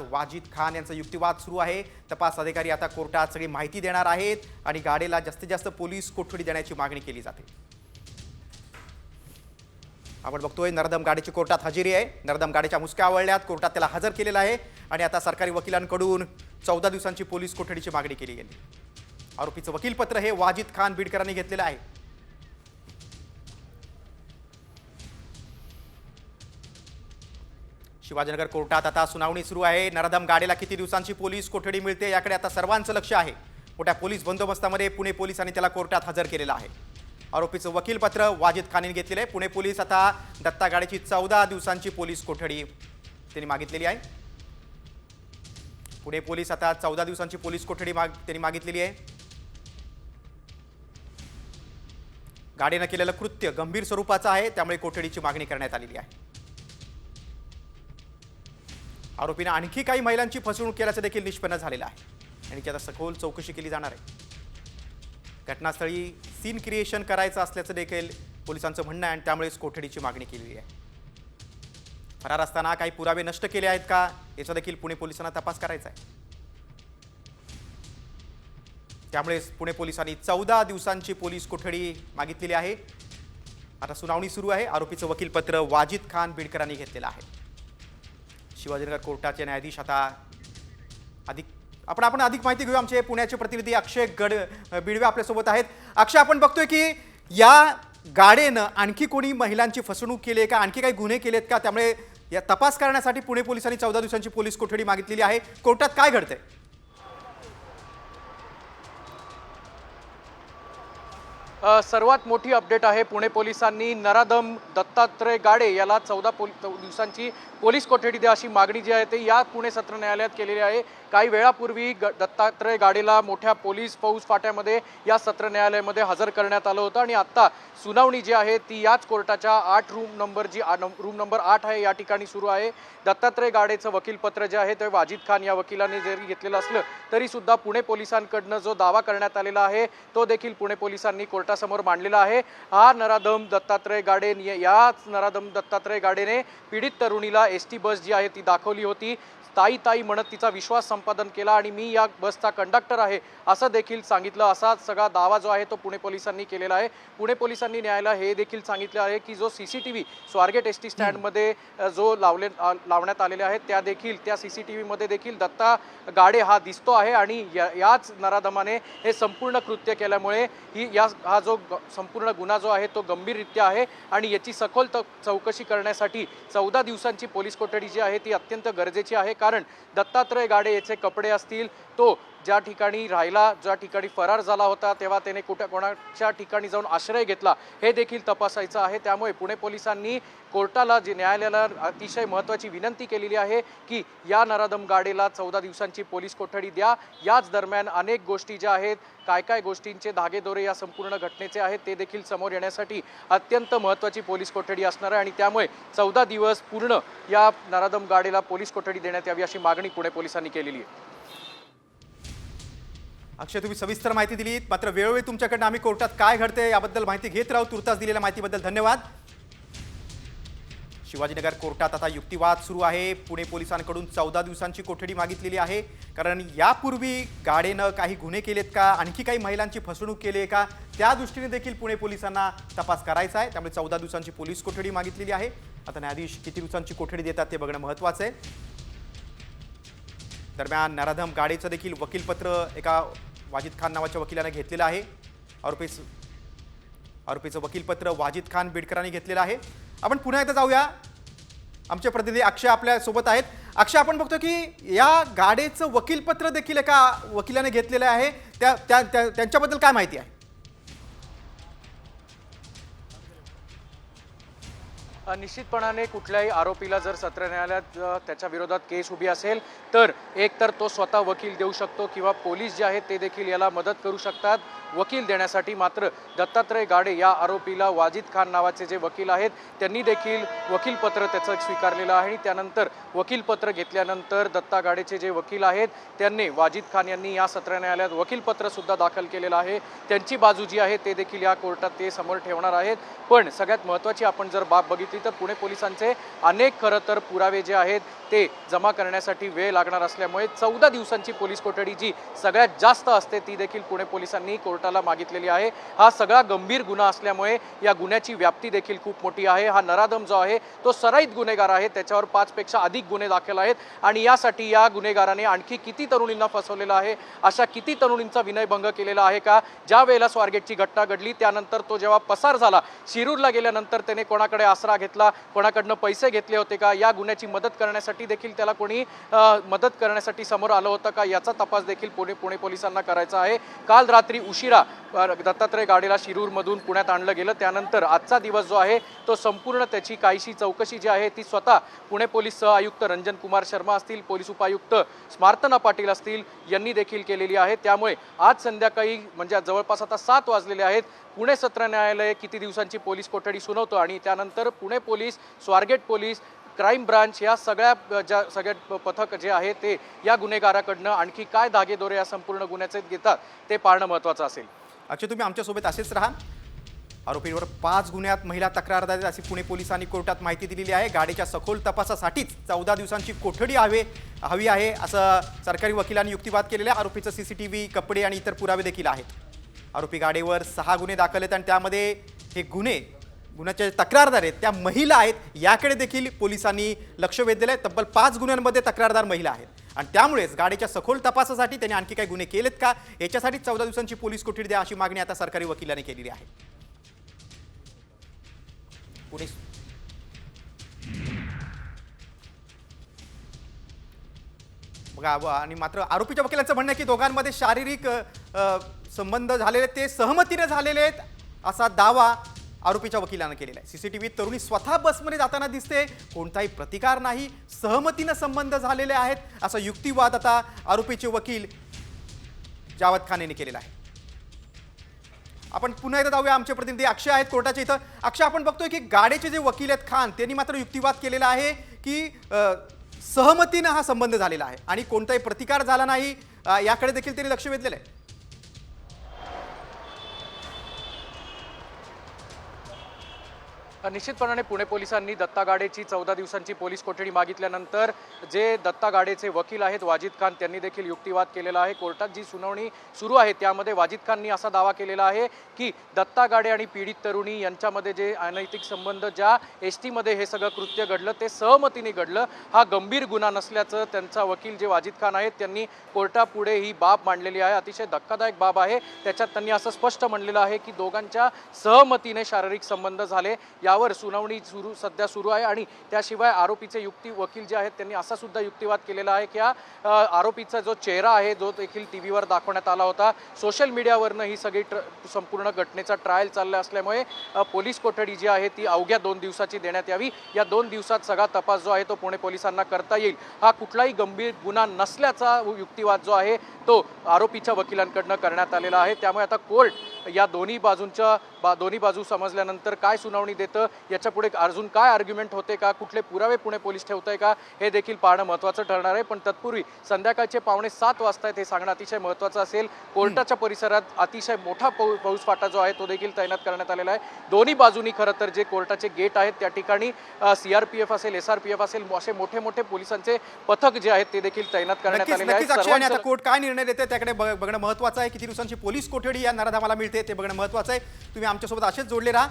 वाजिद खान यांचा युक्तिवाद सुरू आहे. तपास अधिकारी आता कोर्टात सगळी माहिती देणार आहेत आणि गाडेला जास्तीत जास्त पोलीस कोठडी देण्याची मागणी केली जाते. आपण बघतोय नरदम गाडीची कोर्टात हजेरी आहे. नरदम गाडीच्या मुसक्या आवळल्यात. कोर्टात त्याला हजर केलेला आहे. आणि आता सरकारी वकिलांकडून चौदा दिवसांची पोलीस कोठडीची मागणी केली गेली. आरोपीचं वकीलपत्र हे वाजिद खान बीडकरांनी घेतलेलं आहे. शिवाजीनगर कोर्टात आता सुनावणी सुरू आहे. नरदम गाडीला किती दिवसांची पोलीस कोठडी मिळते याकडे आता सर्वांचं लक्ष आहे. मोठ्या पोलीस बंदोबस्तामध्ये पुणे पोलिसांनी त्याला कोर्टात हजर केलेलं आहे. आरोपीचं वकीलपत्र वाजिद खानीने घेतलेलं आहे. पुणे पोलीस आता दत्ता गाडीची चौदा दिवसांची पोलीस कोठडी त्यांनी मागितलेली आहे. पुणे पोलीस आता चौदा दिवसांची पोलीस कोठडी माग त्यांनी मागितलेली आहे. गाडीनं केलेलं कृत्य गंभीर स्वरूपाचं आहे. त्यामुळे कोठडीची मागणी करण्यात आलेली आहे. आरोपीनं आणखी काही महिलांची फसवणूक केल्याचं देखील निष्पन्न झालेलं आहे. आणि त्याचा सखोल चौकशी केली जाणार आहे. घटनास्थळी सीन क्रिएशन करायचं असल्याचं देखील पोलिसांचं म्हणणं आहे आणि त्यामुळेच कोठडीची मागणी केलेली आहे. फरार असताना काही पुरावे नष्ट केले आहेत का याचा देखील पुणे पोलिसांना तपास करायचा आहे. त्यामुळेच पुणे पोलिसांनी चौदा दिवसांची पोलीस कोठडी मागितलेली आहे. आता सुनावणी सुरू आहे. आरोपीचं वकीलपत्र वाजिद खान बिडकरांनी घेतलेलं आहे. शिवाजीनगर कोर्टाचे न्यायाधीश आता अधिक आपण आपण अधिक माहिती घेऊ. आमचे पुण्याचे प्रतिनिधी अक्षय गड बिडवे आपल्यासोबत आहेत. अक्षय आपण बघतोय की या गाडेनं आणखी कोणी महिलांची फसवणूक केली आहे का? आणखी काही गुन्हे केलेत का? त्यामुळे या तपास करण्यासाठी पुणे पोलिसांनी चौदा दिवसांची पोलीस कोठडी मागितलेली आहे. कोर्टात काय घडतंय? सर्वात मोठी अपडेट आहे पुणे पोलिसांनी नराधम दत्तात्रय गाडे याला चौदा पोल दिवसांची पोलीस कोठडी द्या अशी मागणी जी आहे ते या पुणे सत्र न्यायालयात केलेली आहे. काही वेळापूर्वी ग दत्तात्रय गाडेला मोठ्या पोलीस फौज फाट्यामध्ये या सत्र न्यायालयामध्ये हजर करण्यात आलं होतं आणि आत्ता सुनावणी जी आहे ती याच कोर्टाच्या आठ रूम नंबर जी रूम नंबर आठ आहे या ठिकाणी सुरू आहे. दत्तात्रय गाडेचं वकीलपत्र जे आहे ते वाजिद खान या वकिलाने जरी घेतलेलं असलं तरीसुद्धा पुणे पोलिसांकडनं जो दावा करण्यात आलेला आहे तो देखील पुणे पोलिसांनी कोर्टासमोर मांडलेला आहे. हा नराधम दत्तात्रय गाडे याच नराधम दत्तात्रय गाडेने पीडित तरुणीला एस टी बस जी आहे ती दाखवली होती. ताई ताई म्हणत तिचा विश्वास संपादन केला आणि मी या बसचा कंडक्टर आहे असं देखील सांगितलं. असा सगळा दावा जो आहे तो पुणे पोलिसांनी केलेला आहे. पुणे पोलिसांनी न्यायालय हे देखील सांगितलं आहे की जो C C T V Swargate S T स्टँडमध्ये जो लावले लावण्यात आलेले आहेत त्या देखील त्या सी सी टी व्हीमध्ये देखील दत्ता गाडे हा दिसतो आहे आणि या- याच नराधमाने हे संपूर्ण कृत्य केल्यामुळे ही या हा जो ग- संपूर्ण गुन्हा जो आहे तो गंभीररित्या आहे आणि याची सखोल त- चौकशी करण्यासाठी चौदा दिवसांची पोलीस कोठडी जी आहे ती अत्यंत गरजेची आहे. कारण दत्तात्रय गाडे याचे कपडे असतील तो ज्या ठिकाणी राहिला ज्या ठिकाणी फरार झाला होता तेव्हा त्याने कुठं कोणाच्या ठिकाणी जाऊन आश्रय घेतला हे देखील तपासायचं आहे. त्यामुळे पुणे पोलिसांनी कोर्टाला जे न्यायालयाला अतिशय महत्त्वाची विनंती केलेली आहे की या नराधम गाडेला चौदा दिवसांची पोलीस कोठडी द्या. याच दरम्यान अनेक गोष्टी ज्या आहेत काय काय गोष्टींचे धागेदोरे या संपूर्ण घटनेचे आहेत ते देखील समोर येण्यासाठी अत्यंत महत्त्वाची पोलीस कोठडी असणार आहे आणि त्यामुळे चौदा दिवस पूर्ण या नराधम गाडीला पोलीस कोठडी देण्यात यावी अशी मागणी पुणे पोलिसांनी केलेली आहे. अक्षय तुम्ही सविस्तर माहिती दिलीत मात्र वेळोवेळी तुमच्याकडनं आम्ही कोर्टात काय घडते याबद्दल माहिती घेत राहू. तुर्तास दिलेल्या माहितीबद्दल धन्यवाद. शिवाजीनगर कोर्टात आता युक्तिवाद सुरू आहे. पुणे पोलिसांकडून चौदा दिवसांची कोठडी मागितलेली आहे. कारण यापूर्वी गाडेनं काही गुन्हे केलेत का? आणखी काही महिलांची फसवणूक केली आहे का? त्या दृष्टीने देखील पुणे पोलिसांना तपास करायचा आहे. त्यामुळे चौदा दिवसांची पोलीस कोठडी मागितलेली आहे. आता न्यायाधीश किती दिवसांची कोठडी देतात ते बघणं महत्त्वाचं आहे. दरम्यान नराधम गाडेचं देखील वकीलपत्र एका वाजिद खान नावाच्या वकिलाने घेतलेलं आहे. आरोपीच आरोपीचं वकीलपत्र वाजिद खान बिडकरांनी घेतलेलं आहे. आपण पुन्हा एकदा जाऊया. आमचे प्रतिनिधी अक्षय आपल्यासोबत आहेत. अक्षय आपण बघतो की या गाडेचं वकीलपत्र देखील एका वकिलाने घेतलेलं आहे. त्या त्या- त्या- त्यांच्याबद्दल काय माहिती आहे? निश्चितपणाने कुठल्याही आरोपीला जर सत्र न्यायालयात त्याच्या विरोधात केस उभी असेल तर एकतर तो स्वतः वकील देऊ शकतो किंवा पोलीस जे आहेत ते देखील याला मदत करू शकतात. वकील देण्यासाठी मात्र दत्तात्रय गाडे या आरोपीला वाजिद खान नावाचे जे वकील आहेत त्यांनी देखील वकीलपत्र त्याचं स्वीकारलेलं आहे. आणि त्यानंतर वकीलपत्र घेतल्यानंतर दत्ता गाडेचे जे वकील आहेत त्यांनी वाजिद खान यांनी या सत्र न्यायालयात वकीलपत्रसुद्धा दाखल केलेलं आहे. त्यांची बाजू जी आहे ते देखील या कोर्टात ते समोर ठेवणार आहेत. पण सगळ्यात महत्त्वाची आपण जर बाब बघितली तर पुणे पोलिसांचे अनेक खरं तर पुरावे जे आहेत ते जमा करण्यासाठी वेळ लागणार असल्यामुळे चौदा दिवसांची पोलीस कोठडी जी सगळ्यात जास्त असते ती देखील पुणे पोलिसांनी कोर्टाला मागितलेली आहे. हा सगळा गंभीर गुन्हा असल्यामुळे या गुन्ह्याची व्याप्ती देखील खूप मोठी आहे. हा नराधम जो आहे तो सराईत गुन्हेगार आहे. त्याच्यावर पाचपेक्षा अधिक गुन्हे दाखल आहेत आणि यासाठी या गुन्हेगाराने आणखी किती तरुणींना फसवलेलं आहे अशा किती तरुणींचा विनयभंग केलेला आहे का? ज्या वेळेला स्वारगेटची घटना घडली त्यानंतर तो जेव्हा पसार झाला शिरूरला गेल्यानंतर त्याने कोणाकडे आसरा घेतला? कोणाकडनं पैसे घेतले होते का? या गुन्ह्याची मदत करण्यासाठी देखील त्याला कोणी मदत करण्यासाठी समोर आलं होतं का? याचा तपास देखील पुणे पुणे पोलिसांना करायचा आहे. काल रात्री उशिरा दत्तात्रय गाडीला शिरूरमधून पुण्यात आणलं गेलं. त्यानंतर आजचा दिवस जो आहे तो संपूर्ण त्याची काहीशी चौकशी जी आहे ती स्वतः पुणे पोलीस सह आयुक्त रंजन कुमार शर्मा असतील पोलीस उपायुक्त स्मार्तना पाटील असतील यांनी देखील केलेली आहे. त्यामुळे आज संध्याकाळी म्हणजे जवळपास आता सात वाजलेले आहेत. पुणे सत्र न्यायालय किती दिवसांची पोलीस कोठडी सुनावतो आणि त्यानंतर Pune police Swargate police crime branch या सगळ्या ज्या सगळ्या प- पथक जे आहे ते या गुन्हेगाराकडनं आणखी काय धागेदोरे या संपूर्ण गुन्ह्याचे घेतात ते पाहणं महत्त्वाचं असेल. अक्षय तुम्ही आमच्यासोबत असेच राहा. आरोपींवर पाच गुन्ह्यात महिला तक्रारदार आहेत अशी पुणे पोलिसांनी कोर्टात माहिती दिलेली आहे. गाडीच्या सखोल तपासासाठीच चौदा दिवसांची कोठडी हवे हवी आहे असं सरकारी वकिलांनी युक्तिवाद केलेला आहे. आरोपीचं व्ही कपडे आणि इतर पुरावे देखील आहेत. आरोपी गाडीवर सहा गुन्हे दाखल आहेत आणि त्यामध्ये हे गुन्हे गुन्ह्याचे तक्रारदार आहेत त्या महिला आहेत याकडे देखील पोलिसांनी लक्ष वेधलेलं आहे. तब्बल पाच गुन्ह्यांमध्ये तक्रारदार महिला आहेत. आणि त्यामुळेच गाडीच्या सखोल तपासासाठी त्यांनी आणखी काही गुन्हे केलेत का? याच्यासाठी चौदा दिवसांची पोलीस कोठडी द्या अशी मागणी आता सरकारी वकिलाने केलेली आहे. पुणे बघा आणि मात्र आरोपीच्या वकिलांचं म्हणणं आहे की दोघांमध्ये शारीरिक संबंध झालेले ते सहमतीने झालेले आहेत असा दावा आरोपीच्या वकिलानं केलेला आहे. सीसीटीव्हीत तरुणी स्वतः बसमध्ये जाताना दिसते. कोणताही प्रतिकार नाही. सहमतीनं संबंध झालेले आहेत. असा युक्तिवाद आता आरोपीचे वकील जावद खान यांनी केलेला आहे. आपण पुन्हा एकदा जाऊया. आमचे प्रतिनिधी अक्षय आहेत कोर्टाच्या इथं. अक्षय आपण बघतोय की गाडीचे जे वकील आहेत खान त्यांनी मात्र युक्तिवाद केलेला आहे की सहमतीनं हा संबंध झालेला आहे. आणि कोणताही प्रतिकार झाला नाही. याकडे देखील त्यांनी लक्ष वेधलेलं आहे. निश्चितपणाने पुणे पोलिसांनी दत्ता गाडेची चौदा दिवसांची पोलीस कोठडी मागितल्यानंतर जे दत्ता गाडेचे वकील आहेत वाजिद खान त्यांनी देखील युक्तिवाद केलेला आहे. कोर्टात जी सुनावणी सुरू आहे त्यामध्ये वाजिद खाननी असा दावा केलेला आहे की दत्ता गाडे आणि पीडित तरुणी यांच्यामध्ये जे अनैतिक संबंध ज्या एस टीमध्ये हे सगळं कृत्य घडलं ते सहमतीने घडलं. हा गंभीर गुन्हा नसल्याचं त्यांचा वकील जे वाजिद खान आहेत त्यांनी कोर्टापुढे ही बाब मांडलेली आहे. अतिशय धक्कादायक बाब आहे. त्याच्यात त्यांनी असं स्पष्ट म्हणलेलं आहे की दोघांच्या सहमतीने शारीरिक संबंध झाले. यावर सुनावणी सुरू सध्या सुरू आहे आणि त्याशिवाय आरोपीचे युक्ती वकील जे आहेत त्यांनी असा सुद्धा युक्तिवाद केलेला आहे की हा आरोपीचा जो चेहरा आहे जो देखील टी व्हीवर दाखवण्यात आला होता सोशल मीडियावरनं ही सगळी ट्र संपूर्ण घटनेचा ट्रायल चालला असल्यामुळे पोलीस कोठडी जी आहे ती अवघ्या दोन दिवसाची देण्यात यावी. या दोन दिवसात सगळा तपास जो आहे तो पुणे पोलिसांना करता येईल. हा कुठलाही गंभीर गुन्हा नसल्याचा युक्तिवाद जो आहे तो आरोपीच्या वकिलांकडनं करण्यात आलेला आहे. त्यामुळे आता कोर्ट या दोन्ही बाजूंच्या बा दोन्ही बाजू समजल्यानंतर काय सुनावणी देतं याच्यापुढे अजून काय आर्ग्युमेंट होते का? कुठले पुरावे पुणे पोलीस ठेवतंय का? हे देखील पाहणं महत्त्वाचं ठरणार आहे. पण तत्पूर्वी संध्याकाळचे पावणे सात वाजता आहेत हे सांगणं अतिशय महत्त्वाचं असेल. कोर्टाच्या परिसरात अतिशय मोठा पाऊ पाऊस फाटा जो आहे तो देखील तैनात करण्यात आलेला आहे. दोन्ही बाजूनी खरं तर जे कोर्टाचे गेट आहेत त्या ठिकाणी सी आर पी एफ असेल एस आर पी एफ असेल असे मोठे मोठे पोलिसांचे पथक जे आहेत ते देखील तैनात करण्यात आलेले आहेत. कोर्ट काय निर्णय देते त्याकडे बघ- बघणं महत्वाचं आहे. किती दिवसांची पोलीस कोठडी या नराधामाला मिळते ते बघणं महत्वाचं आहे. तुम्ही आमच्यासोबत असेच जोडले राहा.